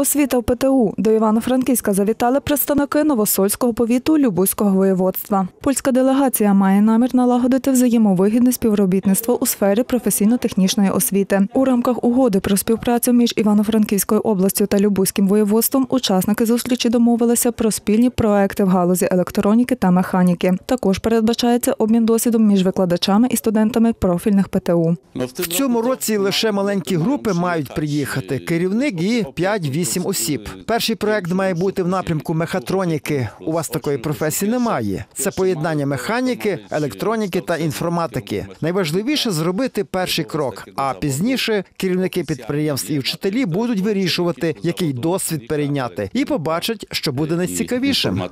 Освіта в ПТУ до Івано-Франківська завітали представники Новосольського повіту Любузького воєводства. Польська делегація має намір налагодити взаємовигідне співробітництво у сфері професійно-технічної освіти. У рамках угоди про співпрацю між Івано-Франківською областю та Любузьким воєводством учасники зустрічі домовилися про спільні проекти в галузі електроніки та механіки. Також передбачається обмін досвідом між викладачами і студентами профільних ПТУ. В цьому році лише маленькі групи мають приїхати. Керівник і 5-8 осіб. Перший проект має бути в напрямку мехатроніки. У вас такої професії немає. Це поєднання механіки, електроніки та інформатики. Найважливіше зробити перший крок. А пізніше керівники підприємств і вчителі будуть вирішувати, який досвід перейняти, і побачать, що буде найцікавішим.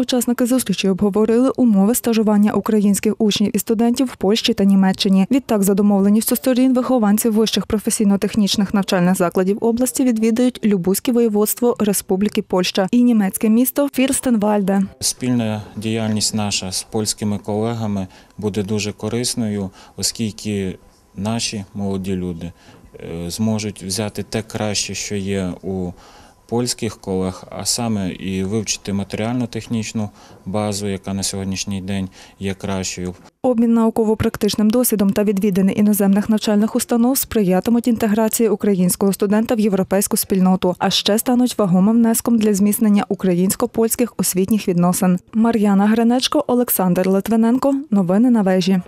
Учасники зустрічі обговорили умови стажування українських учнів і студентів в Польщі та Німеччині. Відтак, за домовленістю сторін, вихованці вищих професійно-технічних навчальних закладів області відвідають Любузьке воєводство Республіки Польща і німецьке місто Фірстенвальде. Спільна діяльність наша з польськими колегами буде дуже корисною, оскільки наші молоді люди е, зможуть взяти те краще, що є у польських колег, а саме і вивчити матеріально-технічну базу, яка на сьогоднішній день є кращою. Обмін науково-практичним досвідом та відвідини іноземних навчальних установ сприятимуть інтеграції українського студента в європейську спільноту, а ще стануть вагомим внеском для зміцнення українсько-польських освітніх відносин. Мар'яна Гринечко, Олександр Литвиненко. Новини на вежі.